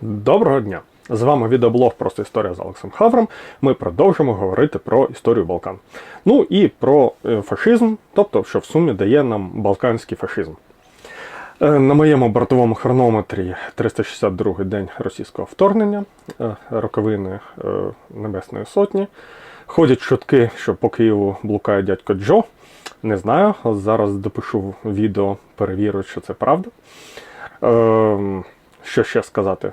Доброго дня! З вами відеоблог Просто історія з Олексом Хавром. Ми продовжимо говорити про історію Балкан. Ну і про е, фашизм, тобто, що в сумі дає нам балканський фашизм. Е, На моєму бортовому хронометрі 362-й день російського вторгнення, е, роковини Небесної Сотні. Ходять чутки, що по Києву блукає дядько Джо. Не знаю, зараз допишу відео, перевірю, що це правда. Що ще сказати?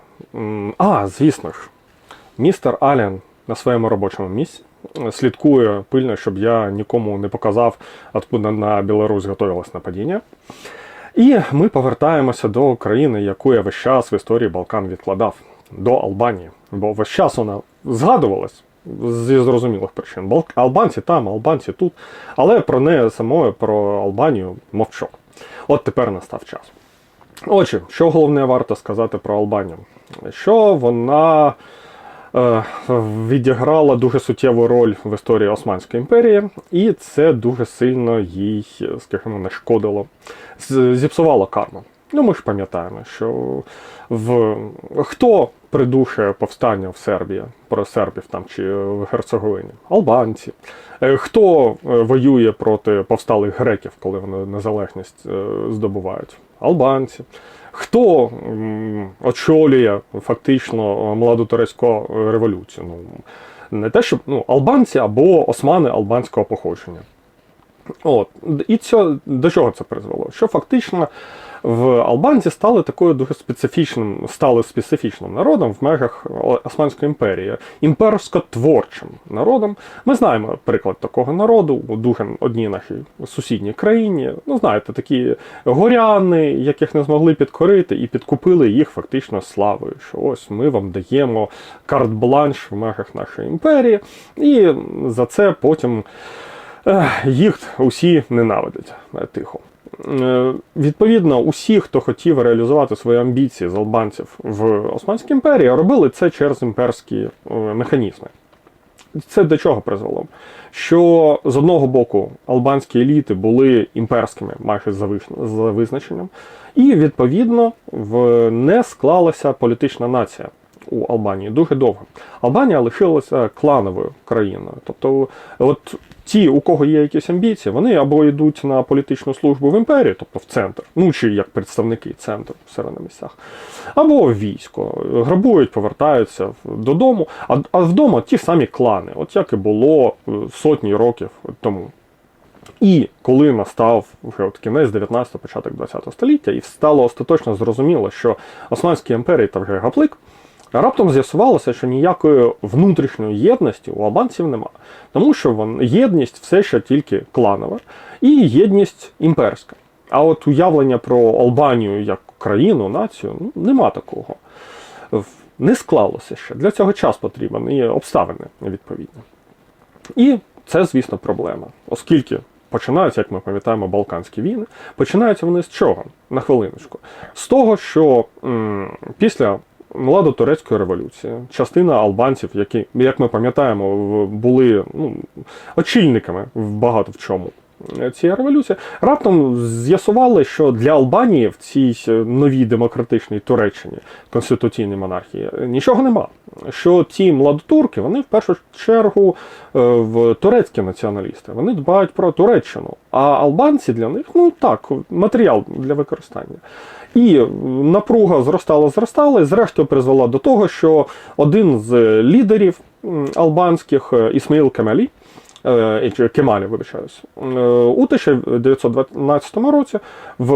А, звісно ж, містер Ален на своєму робочому місці слідкує пильно, щоб я нікому не показав, откуда на Білорусь готувалось нападіння. І ми повертаємося до країни, яку я весь час в історії Балкан відкладав, до Албанії. Бо весь час вона згадувалась зі зрозумілих причин. Бал- Албанці там, албанці тут. Але про неї самої, про Албанію мовчок. От тепер настав час. Отже, що головне варто сказати про Албанію? Що вона е, відіграла дуже суттєву роль в історії Османської імперії, і це дуже сильно їй, скажімо, нашкодило, зіпсувало карму. Ну, ми ж пам'ятаємо, що в хто придушує повстання в Сербії про сербів там чи в Герцеговині? Албанці. Е, Хто е, воює проти повсталих греків, коли вони незалежність е, здобувають? Албанці. Хто очолює фактично младу турецьку революцію? Ну, не те, щоб ну, албанці або османи албанського походження. От. І це, до чого це призвело? Що фактично в Албанці стали такою дуже специфічним, стали специфічним народом в межах Османської імперії, імперсько-творчим народом. Ми знаємо приклад такого народу у дуже одній нашій сусідній країні. Ну, знаєте, такі горяни, яких не змогли підкорити, і підкупили їх фактично славою. Що ось ми вам даємо карт-бланш в межах нашої імперії, і за це потім. Їх усі ненавидять е, тихо. Е, Відповідно, усі, хто хотів реалізувати свої амбіції з албанців в Османській імперії, робили це через імперські е, механізми. Це до чого призвело? Що з одного боку албанські еліти були імперськими майже за визначенням, і відповідно в не склалася політична нація у Албанії дуже довго. Албанія лишилася клановою країною. Тобто, от ті, у кого є якісь амбіції, вони або йдуть на політичну службу в імперію, тобто в центр, ну чи як представники центру серед на місцях, або в військо, грабують, повертаються додому, а, а вдома ті самі клани, от як і було е, сотні років тому. І коли настав вже от кінець 19-го, початок 20-го століття, і стало остаточно зрозуміло, що Османській імперії та вже гаплик, раптом з'ясувалося, що ніякої внутрішньої єдності у албанців нема. Тому що єдність все ще тільки кланова і єдність імперська. А от уявлення про Албанію як країну, націю, ну, нема такого. Не склалося ще. Для цього час потрібен і обставини відповідні. І це, звісно, проблема, оскільки починаються, як ми пам'ятаємо, Балканські війни. Починаються вони з чого? На хвилиночку. З того, що м, після Младотурецької революції частина албанців, які, як ми пам'ятаємо, були ну, очільниками в багато в чому. Е, Цієї революції раптом з'ясували, що для Албанії в цій е, новій демократичній Туреччині конституційній монархії е, нічого нема. Що ті младотурки, вони в першу чергу в турецькі націоналісти, вони дбають про Туреччину, а албанці для них ну так, матеріал для використання. І напруга зростала, зростала, і зрештою призвела до того, що один з лідерів албанських Ісмаїл чи Кемалі, вибачаюсь, е, у 1912 році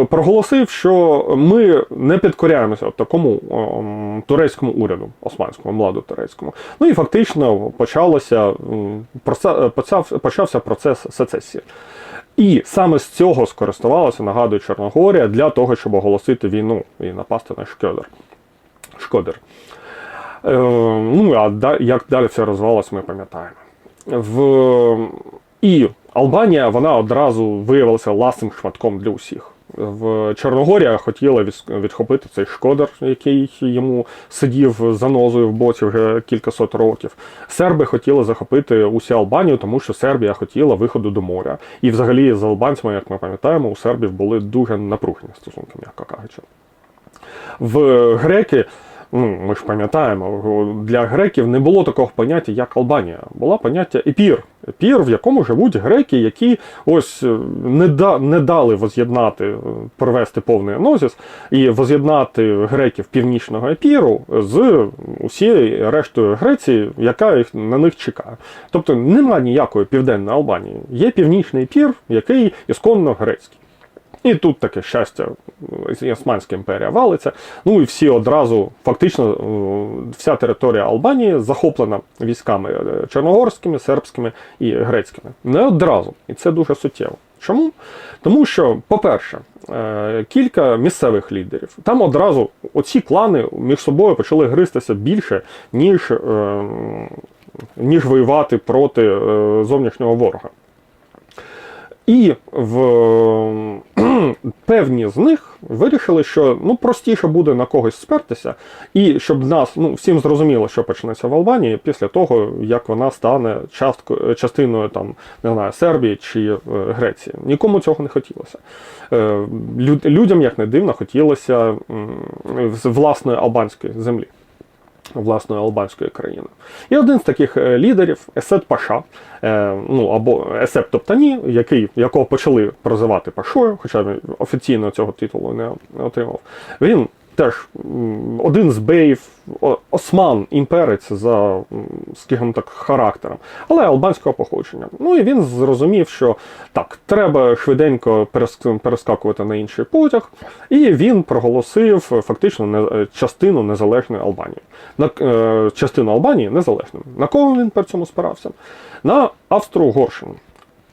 проголосив, що ми не підкоряємося такому ем, турецькому уряду, османському, младотурецькому. Ну і фактично почалося, почався процес сецесії. І саме з цього скористувалася, нагадую, Чорногорія для того, щоб оголосити війну і напасти на. Шкодер. Е, ну, а як далі все розвивалося, ми пам'ятаємо. В... І Албанія вона одразу виявилася ласним шматком для усіх. В Чорногорія хотіла відхопити цей шкодер, який йому сидів за нозою в боці вже кількасот років. Серби хотіли захопити усю Албанію, тому що Сербія хотіла виходу до моря. І взагалі з албанцями, як ми пам'ятаємо, у сербів були дуже напружені стосунки, м'яко кажучи. В греки Ну, ми ж пам'ятаємо, для греків не було такого поняття, як Албанія. Було поняття епір. Епір, в якому живуть греки, які ось е, не, да, не дали воз'єднати, е, провести повний енозіс і воз'єднати греків північного епіру з усією рештою Греції, яка їх на них чекає. Тобто немає ніякої південної Албанії. Є північний епір, який ісконно грецький. І тут таке щастя, е, Османська імперія валиться. Ну і всі одразу, фактично, е, вся територія Албанії захоплена військами е, чорногорськими, сербськими і грецькими. Не одразу. І це дуже суттєво. Чому? Тому що, по-перше, кілька місцевих лідерів. Там одразу оці клани між собою почали гристися більше, ніж, ніж воювати проти зовнішнього ворога. І в певні з них вирішили, що ну простіше буде на когось спертися, і щоб нас ну всім зрозуміло, що почнеться в Албанії після того, як вона стане часткою частиною там не знаю Сербії чи е, Греції. Нікому цього не хотілося. Е, люд, людям, як не дивно, хотілося м, з власної албанської землі власної албанської країни. І один з таких е, лідерів, Есет Паша, е, ну або Есеп Топтані, який, якого почали прозивати Пашою, хоча він офіційно цього титулу не отримав, він теж один з беїв, осман імперець за, скажімо так, характером, але албанського походження. Ну і він зрозумів, що так, треба швиденько перескакувати на інший потяг, і він проголосив фактично частину незалежної Албанії. На е, частину Албанії незалежною. На кого він при цьому спирався? На Австро-Угорщину.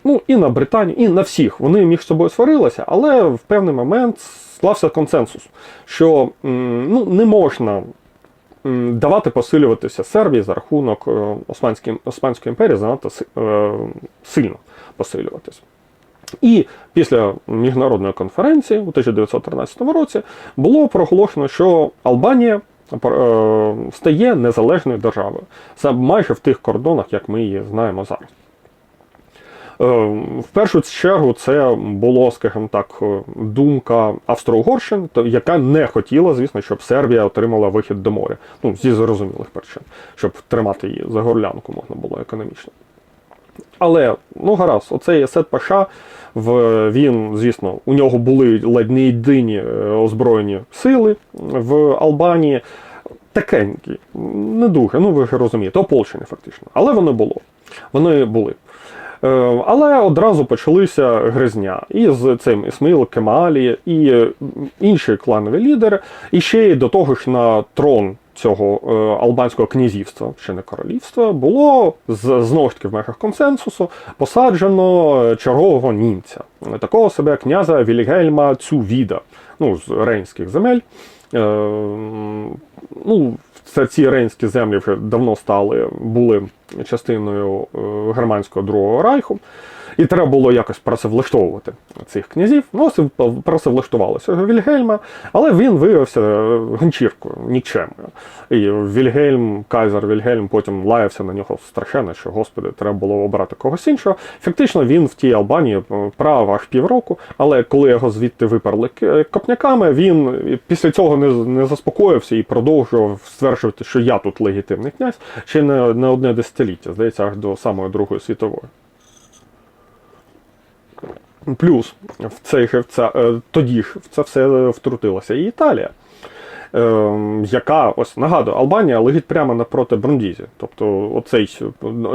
Ну і на Британію, і на всіх. Вони між собою сварилися, але в певний момент склався консенсус, що ну, не можна давати посилюватися Сербії за рахунок е, Османської, імперії занадто е, сильно посилюватися. І після міжнародної конференції у 1913 році було проголошено, що Албанія е, стає незалежною державою. Це майже в тих кордонах, як ми її знаємо зараз. Е, в першу чергу це було, скажімо так, думка Австро-Угорщини, яка не хотіла, звісно, щоб Сербія отримала вихід до моря. Ну, зі зрозумілих причин, щоб тримати її за горлянку можна було економічно. Але, ну гаразд, оцей Есет Паша, він, звісно, у нього були ледь не єдині е, озброєні сили в Албанії. Такенькі, не дуже, ну ви ж розумієте, ополчені фактично. Але вони було. Вони були. Е, але одразу почалися гризня і з цим Ісмаїл Кемалі, і інші кланові лідери, і ще й до того ж на трон. Цього е, албанського князівства чи не королівства було знову ж таки в межах консенсусу посаджено чергового німця, такого себе князя Вільгельма Цювіда, ну з рейнських земель. Е, ну, ці рейнські землі вже давно стали, були частиною е, германського другого райху. І треба було якось працевлаштовувати цих князів. Ну, працевлаштувалося Вільгельма, але він виявився гончіркою, нікчемою. І Вільгельм, Кайзер Вільгельм потім лаявся на нього страшенно, що, господи, треба було обрати когось іншого. Фактично він в тій Албанії прав аж півроку, але коли його звідти виперли копняками, він після цього не не заспокоївся і продовжував стверджувати, що я тут легітимний князь, ще не, не одне десятиліття, здається, аж до самої Другої світової. Плюс в цей в е, тоді ж в це все втрутилася і Італія, е, яка ось нагадую, Албанія лежить прямо напроти Брундізі. Тобто оцей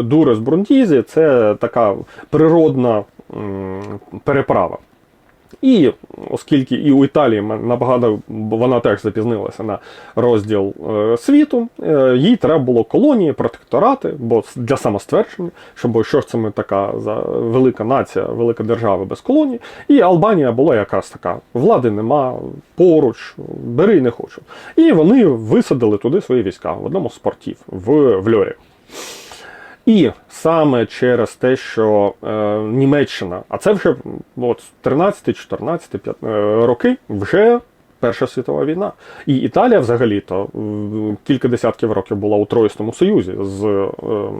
Дурес Брундізі це така природна переправа. І оскільки і у Італії набагато вона теж запізнилася на розділ е, світу, е, їй треба було колонії, протекторати, бо для самоствердження, щоб що ж це ми така за велика нація, велика держава без колонії. І Албанія була якраз така: влади нема, поруч, бери не хочу. І вони висадили туди свої війська в одному з портів в, в Льорі. І саме через те, що е, Німеччина, а це вже от 13, 14, 15 роки вже Перша світова війна. І Італія взагалі-то кілька десятків років була у Троїсному Союзі з е,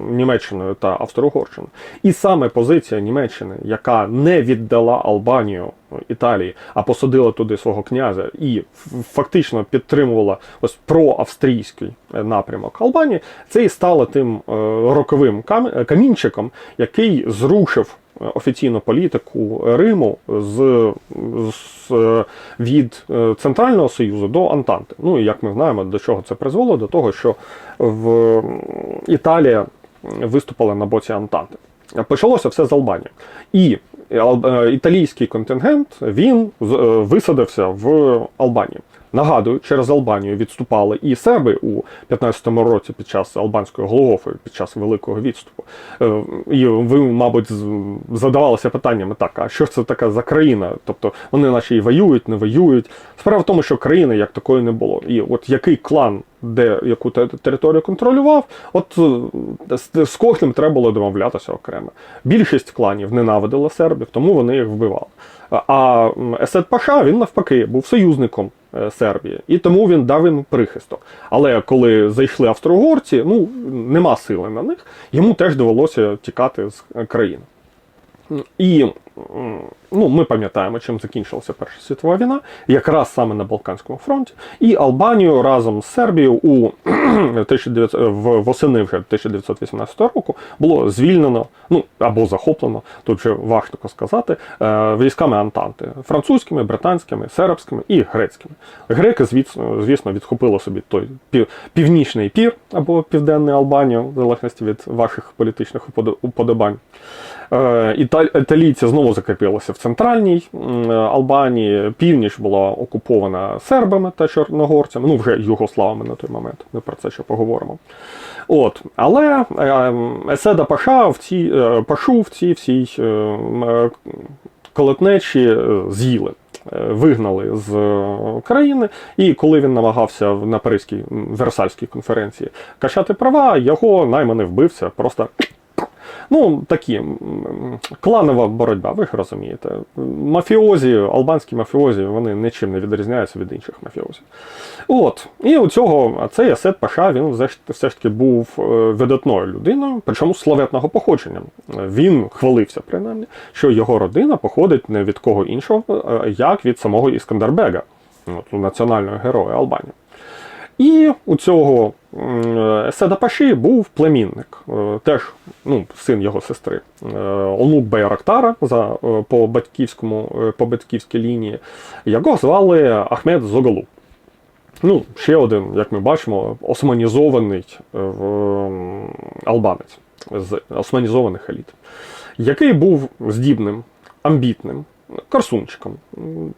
Німеччиною та Австро-Угорщиною. І саме позиція Німеччини, яка не віддала Албанію Італії, а посадила туди свого князя і фактично підтримувала ось проавстрійський е, напрямок Албанії, це і стало тим е, роковим кам- камінчиком, який зрушив е, офіційну політику Риму з, з е, від е, Центрального Союзу до Антанти. Ну і як ми знаємо, до чого це призвело? До того, що в Італія виступила на боці Антанти. Почалося все з Албанії. І е, італійський контингент він е, висадився в Албанії. Нагадую, через Албанію відступали і серби у 15-му році під час албанської Голгофи, під час великого відступу. Е, І ви, мабуть, задавалися питаннями так: а що це така за країна? Тобто вони наче і воюють, не воюють. Справа в тому, що країни як такої не було. І от який клан, де яку територію контролював, от е, з, кожним треба було домовлятися окремо. Більшість кланів ненавидила сербів, тому вони їх вбивали. А Есет Паша він навпаки був союзником Сербії, і тому він дав їм прихисток. Але коли зайшли австро-угорці, ну нема сили на них, йому теж довелося тікати з е, країни. І ну, ми пам'ятаємо, чим закінчилася Перша світова війна, якраз саме на Балканському фронті. І Албанію разом з Сербією у 1900, в восени вже 1918 року було звільнено, ну або захоплено, тут вже важко сказати, е, військами Антанти французькими, британськими, сербськими і грецькими. Греки, звісно, звісно, відхопили собі той північний пір або південний Албанію, в залежності від ваших політичних уподо- уподобань. Е, Італійці знову закріпилися в центральній Албанії. Північ була окупована сербами та чорногорцями, ну вже югославами на той момент. Ми про це ще поговоримо. От, але е, Еседа Паша в цій е, Пашу в цій всій е, колотнечі з'їли. Вигнали з країни, і коли він намагався на Паризькій Версальській конференції качати права, його найманий вбивця просто Ну, такі кланова боротьба, ви ж розумієте. Мафіозі, албанські мафіозі, вони нічим не відрізняються від інших мафіозів. От. І у цього цей Асет Паша він все ж, таки був е, видатною людиною, причому славетного походження. Він хвалився, принаймні, що його родина походить не від кого іншого, е, як від самого Іскандербега, національного героя Албанії. І у цього м, Еседа Паші був племінник, е, теж ну, син його сестри, е, онук Байрактара за, е, по, батьківському, е, по батьківській лінії, якого звали Ахмед Зогалу. Ну, ще один, як ми бачимо, османізований е, албанець з османізованих еліт, який був здібним, амбітним, красунчиком.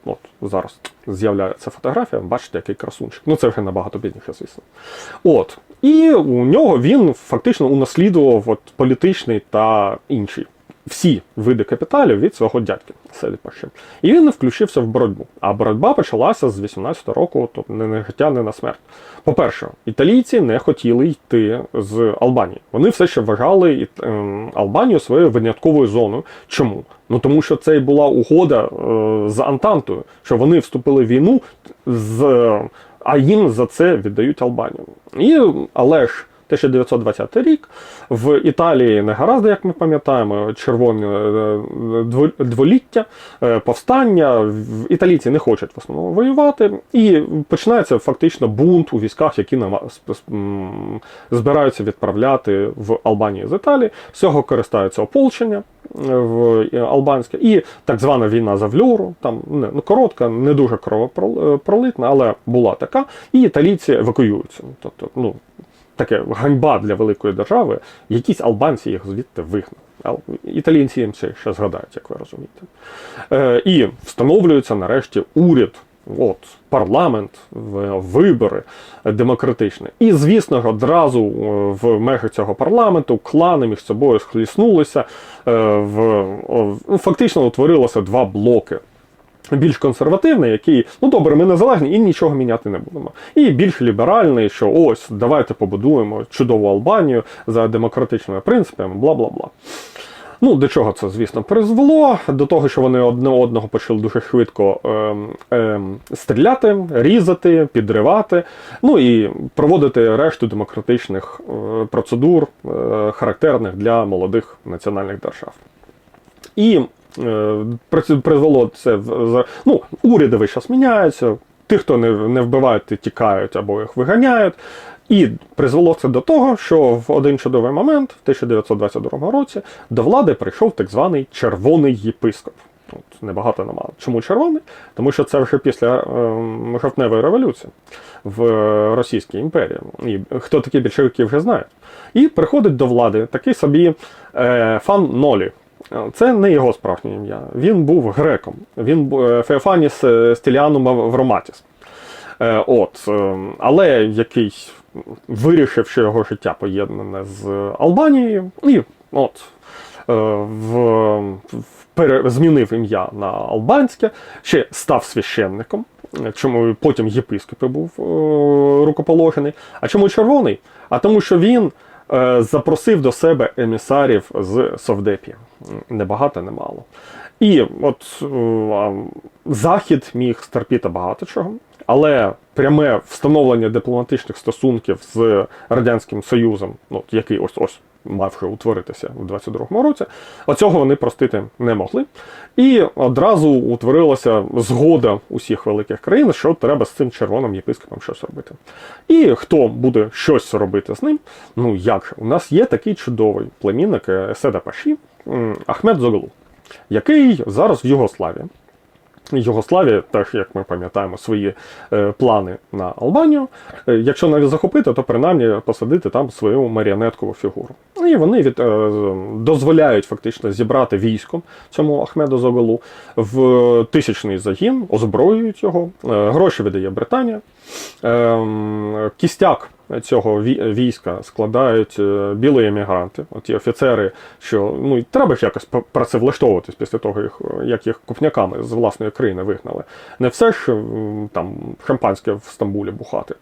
От зараз з'являється фотографія, бачите, який красунчик. Ну, це вже набагато бідніше, звісно. От. І у нього він фактично унаслідував от, політичний та інші всі види капіталів від свого дядька Селіпаші. І він не включився в боротьбу. А боротьба почалася з 18 року, тобто не на життя, не на смерть. По-перше, італійці не хотіли йти з Албанії. Вони все ще вважали ем, Албанію своєю винятковою зоною. Чому? Ну тому що це і була угода е, з Антантою, що вони вступили в війну з. А їм за це віддають Албанію. І, але ж 1920 рік в Італії не гаразд, як ми пам'ятаємо, червоне е, дволіття, е, повстання. Італійці не хочуть в основному воювати, і починається фактично бунт у військах, які збираються відправляти в Албанію з Італії. З цього користаються ополчення е, в албанське, і так звана війна за Влюру, там не, ну, коротка, не дуже кровопролитна, але була така. І італійці евакуюються. Тобто, ну, таке ганьба для великої держави, якісь албанці їх звідти вигнали. Італійці їм це ще згадають, як ви розумієте. Е, і встановлюється нарешті уряд, от, парламент, вибори демократичні. І, звісно ж, одразу е, в межах цього парламенту клани між собою схліснулися. е, В, фактично утворилося два блоки більш консервативний, який, ну добре, ми незалежні і нічого міняти не будемо. І більш ліберальний, що ось давайте побудуємо чудову Албанію за демократичними принципами, бла бла бла. Ну, до чого це, звісно, призвело? До того, що вони одне одного почали дуже швидко ем, ем, стріляти, різати, підривати, ну і проводити решту демократичних е, процедур, е, характерних для молодих національних держав. І призвело це ну, уряди час міняються. Ті, хто не, не вбивають, тікають або їх виганяють. І призвело це до того, що в один чудовий момент, в 1922 році, до влади прийшов так званий червоний єпископ. От, небагато немало. Чому червоний? Тому що це вже після е, жовтневої революції в е, Російській імперії. І хто такі більшовики вже знає. І приходить до влади такий собі е, фан Нолі. Це не його справжнє ім'я. Він був греком. Він е, Феофаніс е, Стіліанум Авроматіс. Е, От, але який вирішив, що його життя поєднане з Албанією, і от в, пере- змінив ім'я на албанське, ще став священником. Чому потім єпископ був рукоположений. А чому червоний? А тому, що він запросив до себе емісарів з Совдепі. Небагато, немало. І от е, Захід міг стерпіти багато чого, але пряме встановлення дипломатичних стосунків з Радянським Союзом, ну, який ось ось мав вже утворитися у 22-му році, оцього вони простити не могли. І одразу утворилася згода усіх великих країн, що треба з цим червоним єпископом щось робити. І хто буде щось робити з ним? Ну як же? У нас є такий чудовий племінник е, Еседа Паші Ахмед Зоглу, який зараз в Югославії. Югославія, теж, як ми пам'ятаємо, свої е, плани на Албанію. Е, якщо навіть захопити, то принаймні посадити там свою маріонеткову фігуру. І вони від, е, дозволяють фактично зібрати військо цьому Ахмеду Зоголу в тисячний загін, озброюють його, е, гроші видає Британія. Ем, Кістяк цього ві- війська складають е, білі емігранти, оті офіцери, що ну треба ж якось працевлаштовуватись після того, е, як їх купняками з власної країни вигнали. Не все ж м, там шампанське в Стамбулі бухати.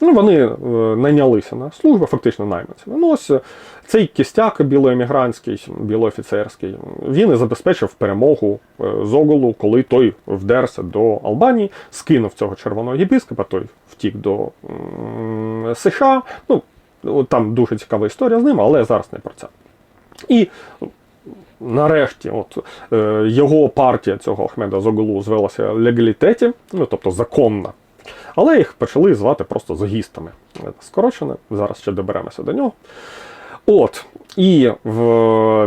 Ну, вони е, найнялися на службу, фактично найманцями. Ну, ось е, цей кістяк білоемігрантський, білоофіцерський, він і забезпечив перемогу е, Зоголу, коли той вдерся до Албанії, скинув цього червоного єпископа, той втік до США. Ну, там дуже цікава історія з ним, але зараз не про це. І нарешті, от е, його партія цього Ахмеда Зоголу звелася легалітеті, ну тобто законна. Але їх почали звати просто загістами. Скорочено, зараз ще доберемося до нього. От, і в,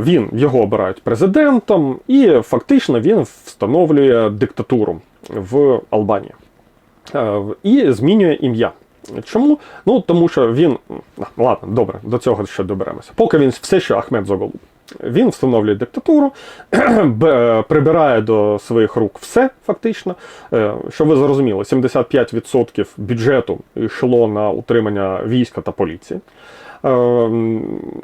він його обирають президентом, і фактично він встановлює диктатуру в Албанії. Е, І змінює ім'я. Чому? Ну тому що він. Ладно, добре, до цього ще доберемося. Поки він все ще Ахмед Зоголу. Він встановлює диктатуру, прибирає до своїх рук все, фактично. Е, Щоб ви зрозуміли, 75% бюджету йшло на утримання війська та поліції. Е,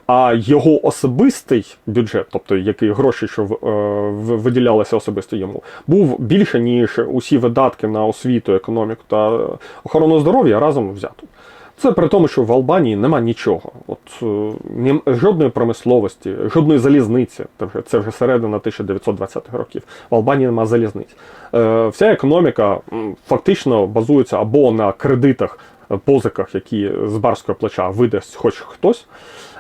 А його особистий бюджет, тобто який гроші, що е, виділялися особисто йому, був більше, ніж усі видатки на освіту, економіку та охорону здоров'я разом взято. Це при тому, що в Албанії нема нічого. От е, ні- жодної промисловості, жодної залізниці. Це вже, це вже середина 1920-х років. В Албанії нема залізниць. Е, вся економіка фактично базується або на кредитах, позиках, які з барського плеча видасть хоч хтось.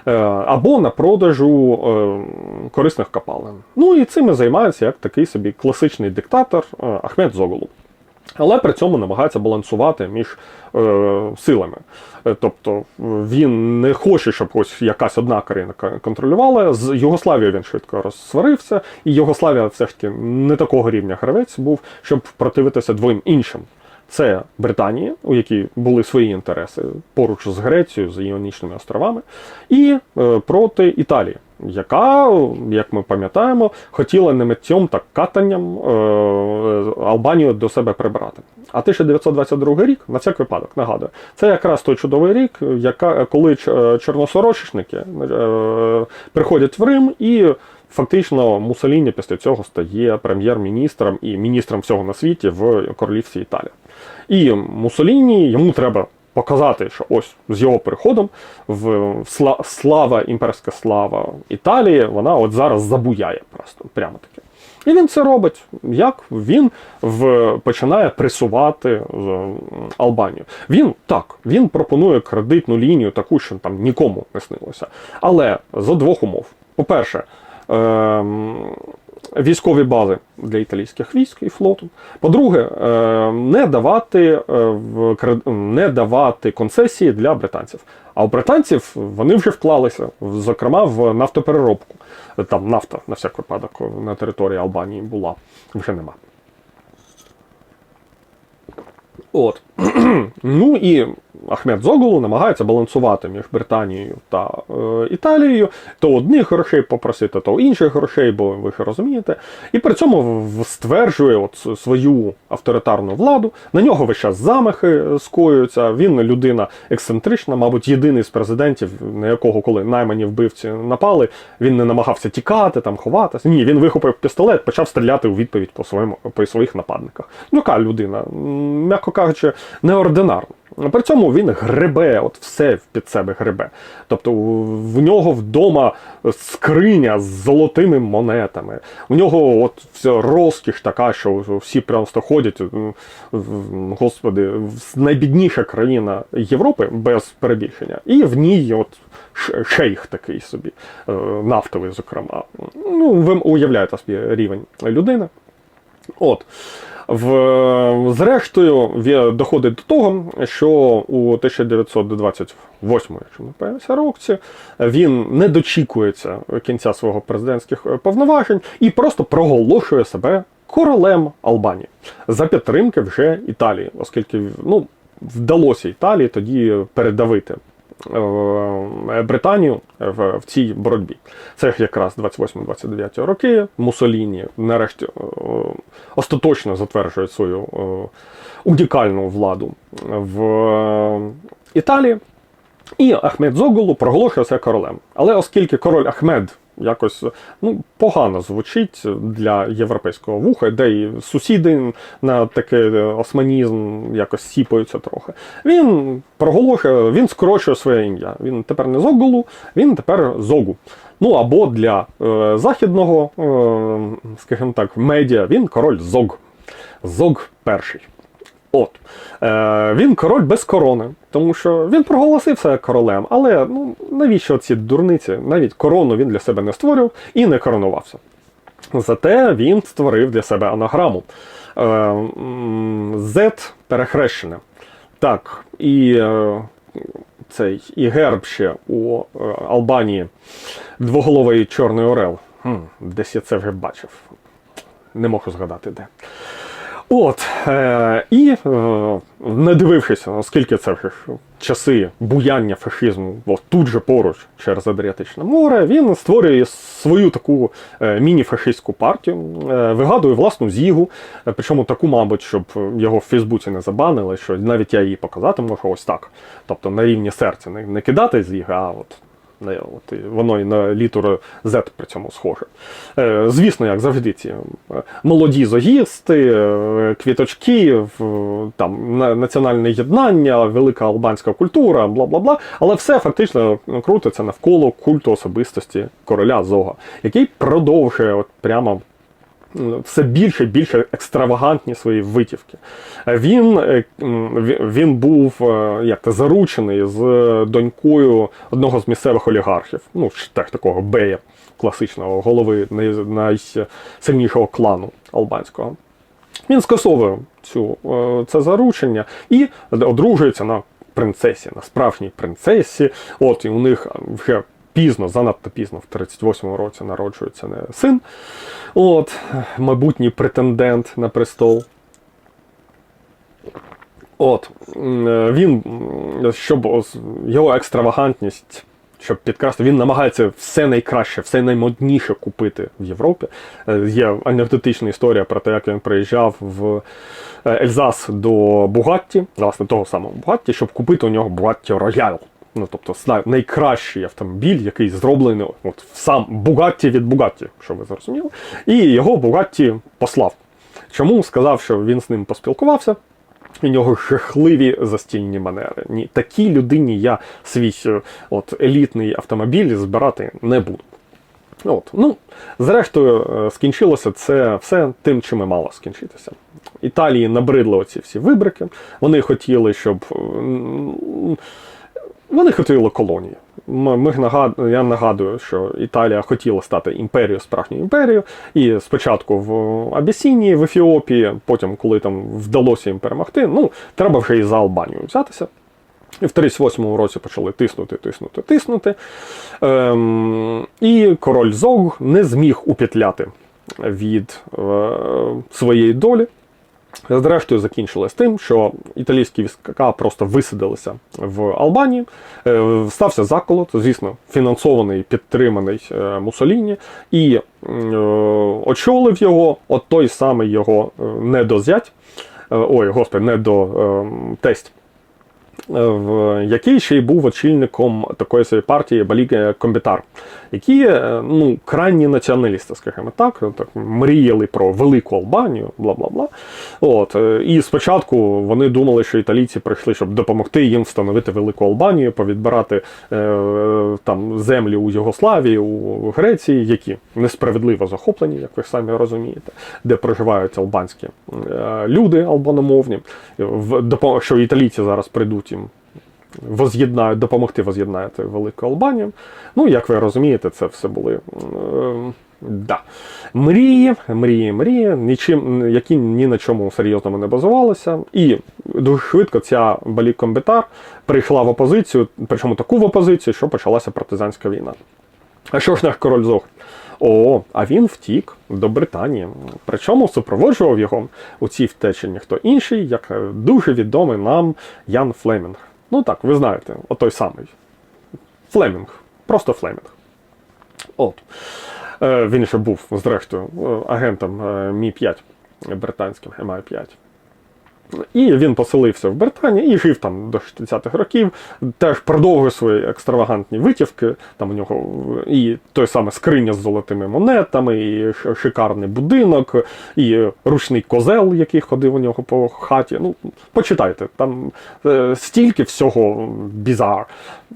е, Або на продажу е, корисних копалин. Ну і цим і займається як такий собі класичний диктатор е, Ахмед Зоголу. Але при цьому намагається балансувати між е, силами. Тобто він не хоче, щоб ось якась одна країна контролювала. З Югославією він швидко розсварився, і Югославія все ж таки не такого рівня гравець був, щоб противитися двом іншим. Це Британія, у якій були свої інтереси поруч з Грецією, з Іонічними островами, і е, проти Італії, яка, як ми пам'ятаємо, хотіла не миттєм так катанням е, Албанію до себе прибрати. А 1922 рік, на всяк випадок, нагадую, це якраз той чудовий рік, яка, коли е, чорносорочники приходять в Рим і. Фактично, Муссоліні після цього стає прем'єр-міністром і міністром всього на світі в королівстві Італії. І Муссоліні йому треба показати, що ось з його приходом в сла- слава, імперська слава Італії, вона от зараз забуяє просто прямо таке. І він це робить. Як він в, починає пресувати е, Албанію? Він так, він пропонує кредитну лінію, таку, що там нікому не снилося. Але за двох умов. По-перше, ем, військові бази для італійських військ і флоту. По-друге, е, не давати, е, не давати концесії для британців. А у британців вони вже вклалися, зокрема в нафтопереробку. Там нафта на всяк випадок на території Албанії була, вже нема. От. ну і Ахмед Зоголу намагається балансувати між Британією та е, Італією, то одних грошей попросити, то інших грошей, бо ви ж розумієте. І при цьому стверджує от свою авторитарну владу. На нього весь час замахи скоюються. Він людина ексцентрична, мабуть, єдиний з президентів, на якого, коли наймані вбивці напали, він не намагався тікати, там ховатися. Ні, він вихопив пістолет, почав стріляти у відповідь по своєму по своїх нападниках. Ну, яка людина, м'яко кажучи, неординарна. При цьому він гребе, от все під себе гребе. Тобто в нього вдома скриня з золотими монетами. У нього от вся розкіш така, що всі просто ходять. Господи, найбідніша країна Європи без перебільшення. І в ній от шейх такий собі, е, нафтовий, зокрема. Ну, ви уявляєте собі рівень людини. От. В, зрештою, доходить до того, що у 1928, якщо році, він не дочікується кінця свого президентських е, повноважень і просто проголошує себе королем Албанії за підтримки вже Італії, оскільки ну, вдалося Італії тоді передавити Британію в, цій боротьбі. Це якраз 28-29 роки. Мусоліні нарешті е, остаточно затверджує свою е, унікальну владу в е, Італії. І Ахмед Зоголу проголошує себе королем. Але оскільки король Ахмед якось ну, погано звучить для європейського вуха, де і сусіди на такий османізм якось сіпаються трохи, він проголошує, він скорочує своє ім'я. Він тепер не Зоголу, він тепер Зогу. Ну або для е, західного, е, скажімо так, медіа він король Зог. Зог перший. От. Е, він король без корони, тому що він проголосив себе королем, але ну, навіщо ці дурниці? Навіть корону він для себе не створював і не коронувався. Зате він створив для себе анаграму. е, Z перехрещене. Так, і е, цей і герб ще у е, Албанії двоголовий чорний орел. Хм, десь я це вже бачив. Не можу згадати де. От, е, і е, не дивившись, оскільки це вже часи буяння фашизму, от тут же поруч через Адріатичне море, він створює свою таку е, міні-фашистську партію, е, вигадує власну зігу, е, причому таку, мабуть, щоб його в Фейсбуці не забанили, що навіть я її показати можу ось так. Тобто на рівні серця, не, не кидати зіги, а от от, воно і на літеру Z при цьому схоже. Е, звісно, як завжди, ці е, молоді зогісти, е, квіточки, там, національне єднання, велика албанська культура, бла бла бла. Але все фактично крутиться навколо культу особистості короля Зога, який продовжує от прямо все більше і більше екстравагантні свої витівки. Е, Він, е, він був е, як то, заручений з донькою одного з місцевих олігархів, ну, так, такого бея класичного, голови найсильнішого клану албанського. Він скасовує цю, це заручення і одружується на принцесі, на справжній принцесі. От і у них вже пізно, занадто пізно, в 38-му році народжується не син. От, майбутній претендент на престол. От, е, він, щоб його екстравагантність, щоб підкрасти, він намагається все найкраще, все наймодніше купити в Європі. Е, Є анекдотична історія про те, як він приїжджав в е, Ельзас до Бугатті, власне, того самого Бугатті, щоб купити у нього Бугатті Роял. Ну, тобто, найкращий автомобіль, який зроблений от, сам Бугатті від Бугатті, що ви зрозуміли. І його Бугатті послав. Чому сказав, що він з ним поспілкувався? У нього жахливі застільні манери. Ні, такій людині я свій е, от, елітний автомобіль збирати не буду. От. Ну, зрештою, е, скінчилося це все тим, чим і мало скінчитися. Італії набридли оці всі вибрики. Вони хотіли, щоб. Вони хотіли колонії. Ми нагад... Я нагадую, що Італія хотіла стати імперією, справжньою імперією. І спочатку в Абісінії, в Ефіопії, потім, коли там вдалося їм перемогти, ну, треба вже і за Албанію взятися. І в 38-му році почали тиснути, тиснути, тиснути. Ем, і король Зог не зміг упетляти від е, своєї долі. Зрештою, закінчилось тим, що італійські війська просто висадилися в Албанії. Е, Стався заколот, звісно, фінансований, підтриманий е, Мусоліні, і е, очолив його от той самий його недозять, ой, господи, недо е, тесть, е, в- який ще й був очільником такої своєї партії Баліги Комбітар, які е, ну, крайні націоналісти, скажімо так, так мріяли про велику Албанію, бла бла бла. От, е, і спочатку вони думали, що італійці прийшли, щоб допомогти їм встановити велику Албанію, повідбирати е, там землі у Югославії, у Греції, які несправедливо захоплені, як ви самі розумієте, де проживають албанські е, люди албаномовні, в, допо- що італійці зараз прийдуть воз'єднають, допомогти воз'єднати Велику Албанію. Ну, як ви розумієте, це все були да. мрії, мрії, мрії, нічим, які ні на чому серйозному не базувалися. І дуже швидко ця Балік-Комбетар прийшла в опозицію, причому таку в опозицію, що почалася партизанська війна. А що ж наш король Зог? О, а він втік до Британії. Причому супроводжував його у цій втечі ніхто інший, як е, дуже відомий нам Ян Флемінг. Ну так, ви знаєте, отой самий. Флемінг. Просто Флемінг. От. Е, він ще був, зрештою, е, агентом е, Мі-5 британським MI5. І він поселився в Британії і жив там до 60-х років, теж продовжує свої екстравагантні витівки. Там у нього і той саме скриня з золотими монетами, і шикарний будинок, і ручний козел, який ходив у нього по хаті. Ну, почитайте, там е, стільки всього бізар.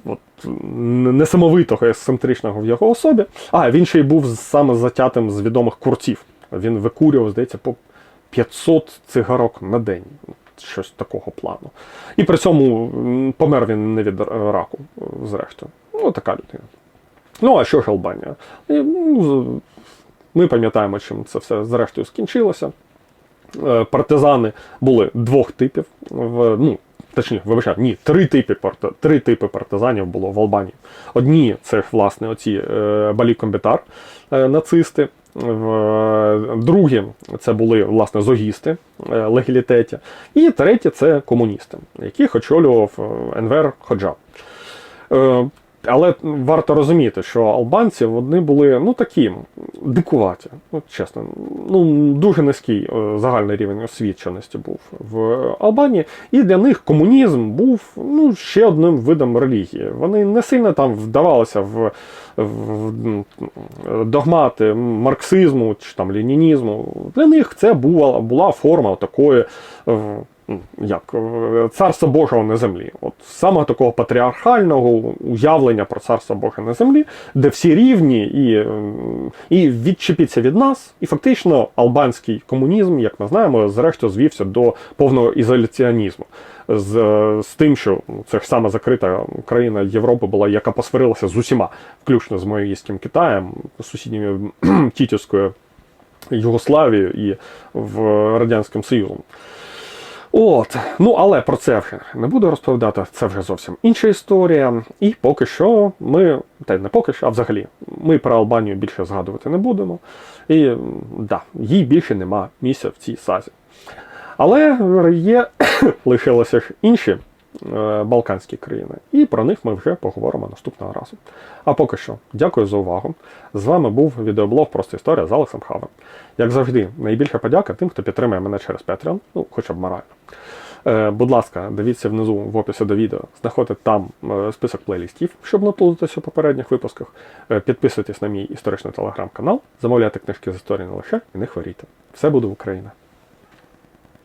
От, несамовитого, ексцентричного в його особі. А він ще й був саме затятим з відомих курців. Він викурював, здається, по 500 цигарок на день. Щось такого плану. І при цьому помер він не від раку, зрештою. Ну, така людина. Ну, а що ж Албанія? Ну, Ми пам'ятаємо, чим це все зрештою скінчилося. Е, Партизани були двох типів. В, ну, точніше, вибачаю, ні, три типи, три типи партизанів було в Албанії. Одні це власне, оці е, Балі-Комбітар, е, нацисти. Другі це були власне зогісти легалітеті. легілітеті. І третє це комуністи, яких очолював е, Енвер Ходжа. Але варто розуміти, що албанці вони були ну такі дикуваті, ну чесно, ну дуже низький е, загальний рівень освіченості був в Албанії, і для них комунізм був ну ще одним видом релігії. Вони не сильно там вдавалися в, в догмати марксизму чи там ленінізму. Для них це була, була форма такої. Як е, царство Божого на землі, от саме такого патріархального уявлення про царство Боже на землі, де всі рівні і, і відчепіться від нас, і фактично албанський комунізм, як ми знаємо, зрештою звівся до повного ізоляціонізму. З, е, з тим, що ну, це ж саме закрита країна Європи була, яка посварилася з усіма, включно з Моїстським Китаєм, сусідніми Тітівською Югославією і в Радянським Союзом. От, ну але про це вже не буду розповідати, це вже зовсім інша історія. І поки що ми, та й не поки що, а взагалі, ми про Албанію більше згадувати не будемо. І да, їй більше нема місця в цій сазі. Але є лишилися ж інші балканські країни, і про них ми вже поговоримо наступного разу. А поки що, дякую за увагу. З вами був відеоблог Просто історія з Алексом Хавом. Як завжди, найбільша подяка тим, хто підтримує мене через Patreon, ну хоча б морально. Е, будь ласка, дивіться внизу в описі до відео, знаходьте там е, список плейлістів, щоб не плутатися у попередніх випусках. Е, підписуйтесь на мій історичний телеграм-канал, замовляйте книжки з історії не лише і не хворійте. Все буде Україна!